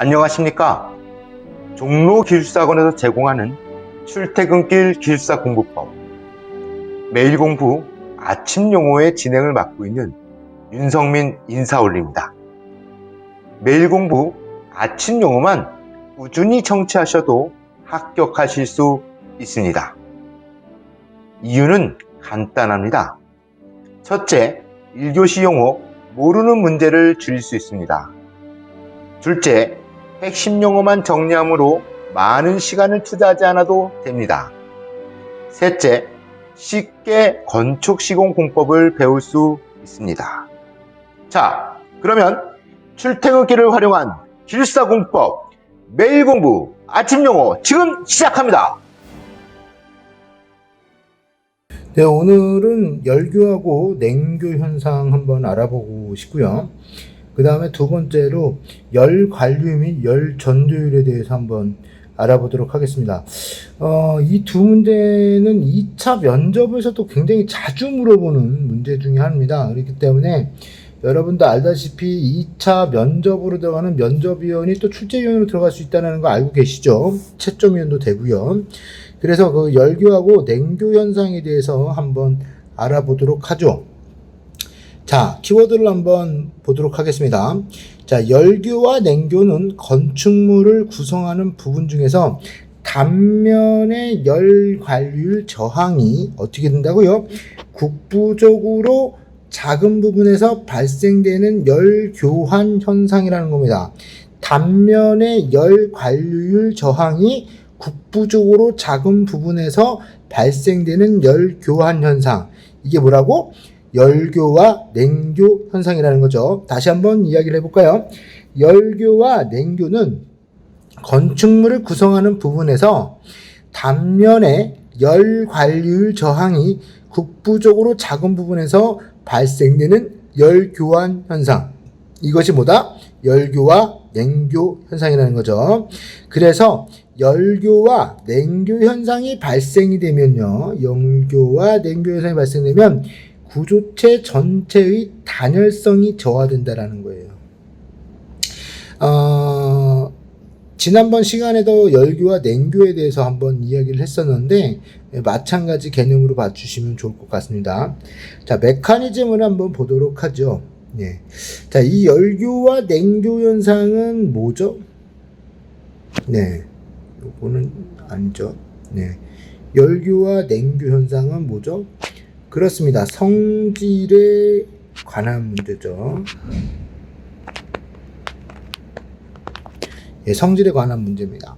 안녕하십니까? 종로 기술사학원에서 제공하는 출퇴근길 기술사 공부법 매일 공부 아침 용어의 진행을 맡고 있는 윤성민 인사올리입니다. 매일 공부 아침 용어만 꾸준히 청취하셔도 합격하실 수 있습니다. 이유는 간단합니다. 첫째, 1교시 용어 모르는 문제를 줄일 수 있습니다. 둘째, 핵심 용어만 정리함으로 많은 시간을 투자하지 않아도 됩니다. 셋째, 쉽게 건축 시공 공법을 배울 수 있습니다. 자, 그러면 출퇴근길을 활용한 길사 공법 매일 공부 아침 용어 지금 시작합니다. 네, 오늘은 열교하고 냉교 현상 한번 알아보고 싶고요. 그 다음에 두 번째로 열 관류 및 열 전도율에 대해서 한번 알아보도록 하겠습니다. 어, 이 두 문제는 2차 면접에서도 굉장히 자주 물어보는 문제 중에 하나입니다. 그렇기 때문에 여러분도 알다시피 2차 면접으로 들어가는 면접위원이 또 출제위원으로 들어갈 수 있다는 거 알고 계시죠? 채점위원도 되고요. 그래서 그 열교하고 냉교 현상에 대해서 한번 알아보도록 하죠. 자, 키워드를 한번 보도록 하겠습니다. 자, 열교와 냉교는 건축물을 구성하는 부분 중에서 단면의 열 관리율 저항이 어떻게 된다고요? 국부적으로 작은 부분에서 발생되는 열 교환 현상이라는 겁니다. 단면의 열 관리율 저항이 국부적으로 작은 부분에서 발생되는 열 교환 현상. 이게 뭐라고? 열교와 냉교 현상이라는 거죠. 다시 한번 이야기를 해볼까요? 열교와 냉교는 건축물을 구성하는 부분에서 단면의 열 관리율 저항이 국부적으로 작은 부분에서 발생되는 열 교환 현상. 이것이 뭐다? 열교와 냉교 현상이라는 거죠. 그래서 열교와 냉교 현상이 발생이 되면요. 열교와 냉교 현상이 발생되면 구조체 전체의 단열성이 저하된다라는 거예요. 어, 지난번 시간에도 열교와 냉교에 대해서 한번 이야기를 했었는데 예, 마찬가지 개념으로 봐주시면 좋을 것 같습니다. 자, 메커니즘을 한번 보도록 하죠. 예. 자, 이 열교와 냉교 현상은 뭐죠? 네. 요거는 아니죠. 네. 열교와 냉교 현상은 뭐죠? 그렇습니다. 성질에 관한 문제죠. 예, 성질에 관한 문제입니다.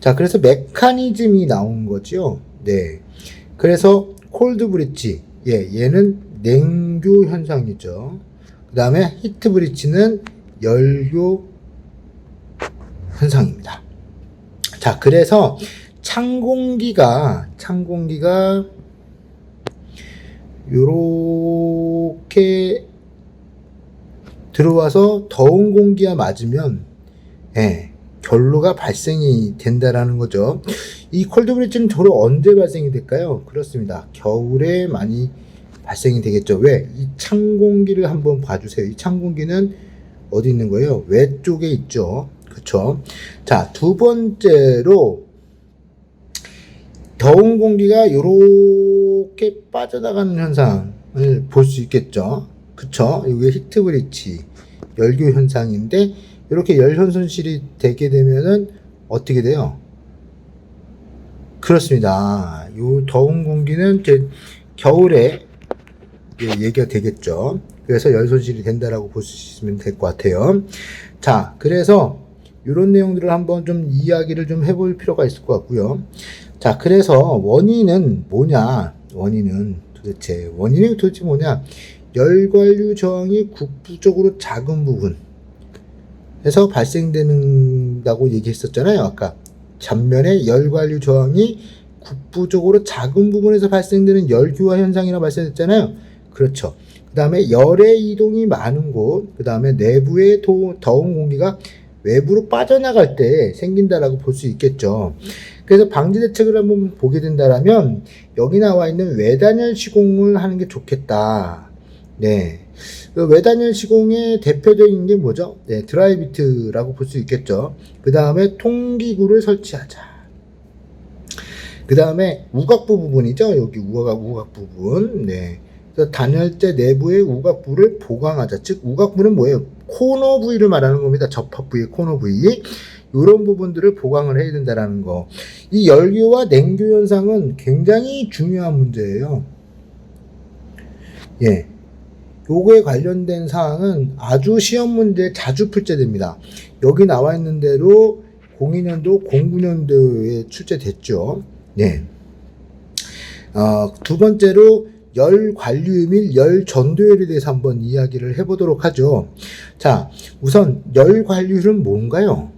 자, 그래서 메커니즘이 나온 거죠. 네. 그래서 콜드 브릿지. 예, 얘는 냉교 현상이죠. 그 다음에 히트 브릿지는 열교 현상입니다. 자, 그래서 찬 공기가, 찬 공기가 요렇게 들어와서 더운 공기와 맞으면, 예, 결로가 발생이 된다라는 거죠. 이 콜드 브릿지는 주로 언제 발생이 될까요? 그렇습니다. 겨울에 많이 발생이 되겠죠. 왜? 이 찬 공기를 한번 봐주세요. 이 찬 공기는 어디 있는 거예요? 외 쪽에 있죠. 그쵸? 자, 두 번째로, 더운 공기가 요 렇게 빠져나가는 현상을 볼 수 있겠죠. 그쵸? 이게 히트 브릿지, 열교 현상인데, 이렇게 열현 손실이 되게 되면은 어떻게 돼요? 그렇습니다. 요 더운 공기는 이제 겨울에 예, 얘기가 되겠죠. 그래서 열 손실이 된다라고 볼 수 있으면 될 것 같아요. 자, 그래서 이런 내용들을 한번 좀 이야기를 좀 해볼 필요가 있을 것 같고요. 자, 그래서 원인은 뭐냐? 원인은 도대체 원인이 도대체 뭐냐? 열관류 저항이 국부적으로 작은 부분. 에서 발생되는다고 얘기했었잖아요. 아까 전면에 열관류 저항이 국부적으로 작은 부분에서 발생되는 열교화 현상이라고 말씀했잖아요. 그렇죠. 그 다음에 열의 이동이 많은 곳, 그 다음에 내부의 도, 더운 공기가 외부로 빠져나갈 때 생긴다라고 볼 수 있겠죠. 그래서 방지 대책을 한번 보게 된다라면 여기 나와 있는 외단열 시공을 하는 게 좋겠다. 네. 그 외단열 시공의 대표적인 게 뭐죠? 네, 드라이비트라고 볼 수 있겠죠. 그 다음에 통기구를 설치하자. 그 다음에 우각부 부분이죠. 여기 우각, 우각 부분. 네. 단열재 내부의 우각부를 보강하자. 즉, 우각부는 뭐예요? 코너 부위를 말하는 겁니다. 접합 부위, 코너 부위. 이런 부분들을 보강을 해야 된다라는 거. 이 열교와 냉교 현상은 굉장히 중요한 문제예요. 예. 요거에 관련된 사항은 아주 시험 문제 자주 출제됩니다. 여기 나와 있는 대로 02년도, 09년도에 출제됐죠. 네. 어, 두 번째로 열 관류 및열 전도율에 대해서 한번 이야기를 해보도록 하죠. 자, 우선 열 관류율은 뭔가요?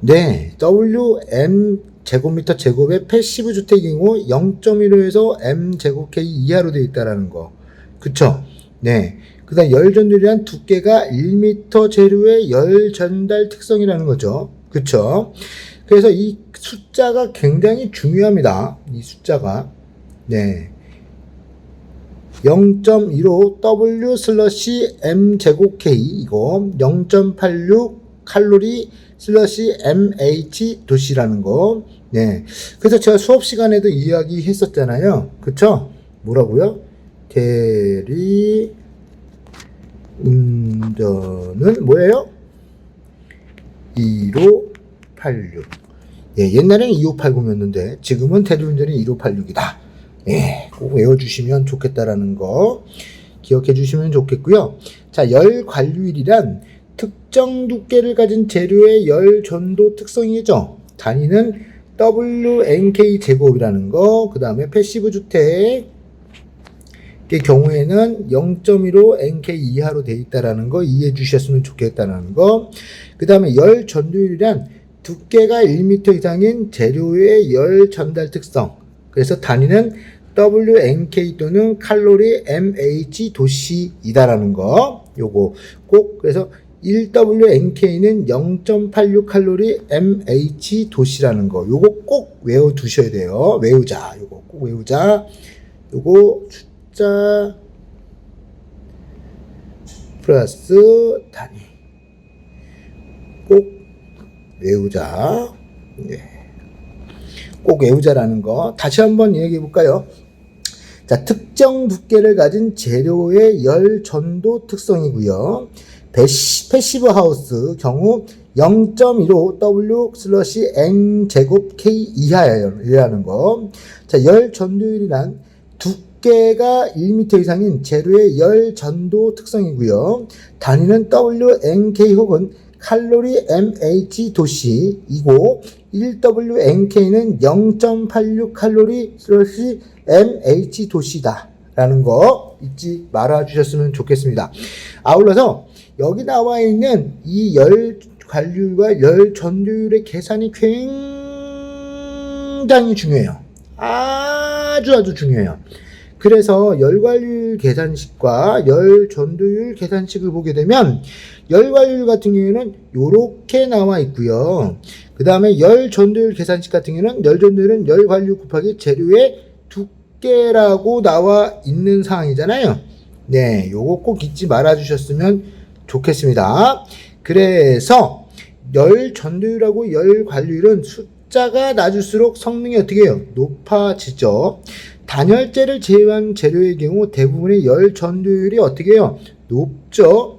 네, WM 제곱미터 제곱의 패시브 주택 인구 0.15에서 M 제곱 K 이하로 되어 있다라는 거. 그쵸? 네. 그 다음 열 전율이란 두께가 1m 재료의 열 전달 특성이라는 거죠. 그쵸? 그래서 이 숫자가 굉장히 중요합니다. 이 숫자가. 네. 0.15 W 슬러시 M 제곱 K 이거 0.86 칼로리 슬러시 MH 도시라는 거. 네. 그래서 제가 수업 시간에도 이야기 했었잖아요. 그쵸? 뭐라고요? 대리 운전은 뭐예요? 2586. 예, 옛날에는 2580이었는데 지금은 대리운전이 1586이다. 예, 꼭 외워주시면 좋겠다라는 거 기억해 주시면 좋겠고요. 자, 열 관류일이란 특정 두께를 가진 재료의 열 전도 특성이죠. 단위는 WNK 제곱이라는 거, 그 다음에 패시브 주택, 의 경우에는 0.15 NK 이하로 돼 있다라는 거 이해해 주셨으면 좋겠다는 거. 그 다음에 열 전도율이란 두께가 1m 이상인 재료의 열 전달 특성. 그래서 단위는 WNK 또는 칼로리 MH 도시이다라는 거. 요거 꼭 그래서 1WNK는 0.86 칼로리 MH 도시라는 거. 요거 꼭 외워 두셔야 돼요. 외우자. 요거 꼭 외우자. 요거 숫자 플러스 단위 꼭 외우자. 네. 꼭 외우자라는 거 다시 한번 얘기해 볼까요? 자, 특정 두께를 가진 재료의 열 전도 특성이고요. 패시, 패시브 하우스 경우 0.15 W 슬러시 N 제곱 K 이하라는 거. 자, 열 전도율이란 두께가 1m 이상인 재료의 열 전도 특성이고요. 단위는 WNK 혹은 칼로리 MH 도시이고 1WNK는 0.86 칼로리 슬러시 MH 도시다. 라는 거 잊지 말아 주셨으면 좋겠습니다. 아울러서 여기 나와 있는 이 열 관류율과 열 전도율의 계산이 굉장히 중요해요. 아주 아주 중요해요. 그래서 열관률 계산식과 열 전도율 계산식을 보게 되면 열관률 같은 경우에는 이렇게 나와 있고요. 그 다음에 열 전도율 계산식 같은 경우는 열 전도율은 열 관류 곱하기 재료의 두께라고 나와 있는 상황이잖아요. 네, 요거 꼭 잊지 말아 주셨으면 좋겠습니다. 그래서 열 전도율하고 열 관류율은 숫자가 낮을수록 성능이 어떻게 해요? 높아지죠. 단열재를 제외한 재료의 경우 대부분의 열 전도율이 어떻게 해요? 높죠.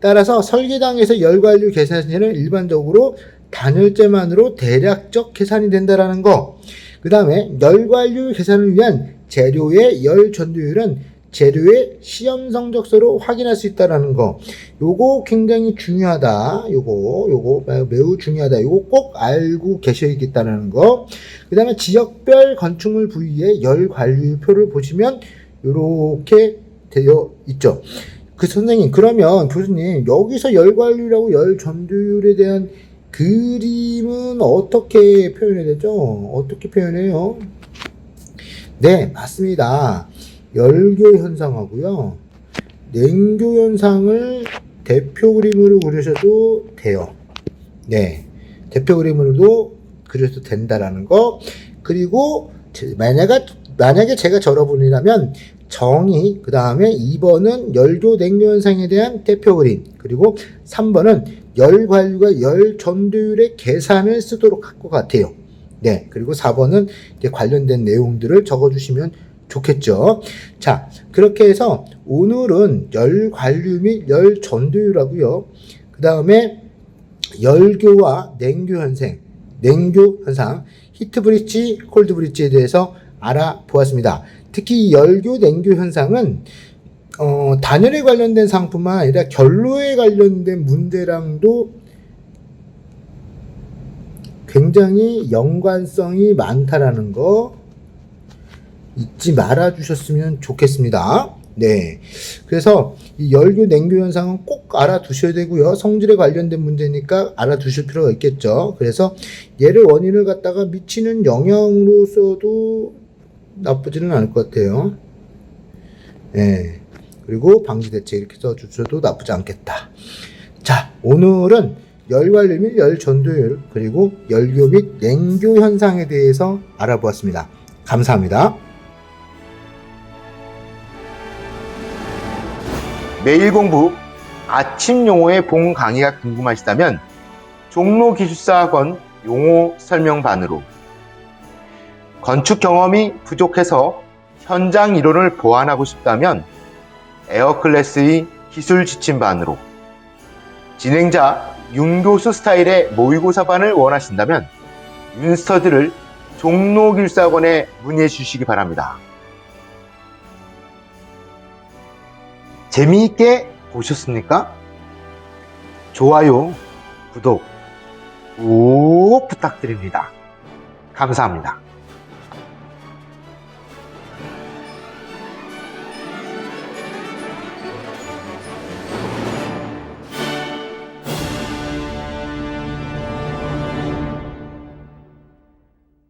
따라서 설계당에서 열관류 계산시는 일반적으로 단열재만으로 대략적 계산이 된다라는 거. 그 다음에 열관류 계산을 위한 재료의 열 전도율은 재료의 시험 성적서로 확인할 수 있다라는 거. 요거 굉장히 중요하다. 요거, 요거 매우 중요하다. 요거 꼭 알고 계셔야겠다는 거. 그 다음에 지역별 건축물 부위의 열 관리표를 보시면 요렇게 되어 있죠. 그 선생님, 그러면 교수님, 여기서 열 관리라고 열 전도율에 대한 그림은 어떻게 표현해야 되죠? 어떻게 표현해요? 네, 맞습니다. 열교 현상하고요. 냉교 현상을 대표 그림으로 그리셔도 돼요. 네. 대표 그림으로도 그려도 된다라는 거. 그리고 제- 만약에 만약에 제가 저러분이라면 정의, 그 다음에 2번은 열교 냉교 현상에 대한 대표 그림, 그리고 3번은 열 관류가 열 전도율의 계산을 쓰도록 할 것 같아요. 네, 그리고 4번은 이제 관련된 내용들을 적어주시면 좋겠죠. 자, 그렇게 해서 오늘은 열 관류 및 열 전도율하고요. 그 다음에 열교와 냉교 현상, 냉교 현상, 히트 브릿지, 콜드 브릿지에 대해서 알아보았습니다. 특히 이 열교, 냉교 현상은 어, 단열에 관련된 상품만 아니라 결로에 관련된 문제랑도 굉장히 연관성이 많다라는 거 잊지 말아 주셨으면 좋겠습니다. 네. 그래서 이 열교 냉교 현상은 꼭 알아두셔야 되고요. 성질에 관련된 문제니까 알아두실 필요가 있겠죠. 그래서 얘를 원인을 갖다가 미치는 영향으로서도 나쁘지는 않을 것 같아요. 네. 그리고 방지 대책 이렇게 써주셔도 나쁘지 않겠다. 자, 오늘은 열관리 및 열전도율 그리고 열교 및 냉교 현상에 대해서 알아보았습니다. 감사합니다. 매일 공부 아침 용어의 본 강의가 궁금하시다면 종로 기술사학원 용어 설명반으로 건축 경험이 부족해서 현장 이론을 보완하고 싶다면 에어클래스의 기술 지침반으로 진행자 윤교수 스타일의 모의고사반을 원하신다면 윤스터드를 종로 기술사학원에 문의해 주시기 바랍니다. 재미있게 보셨습니까? 좋아요, 구독 꼭 부탁드립니다. 감사합니다.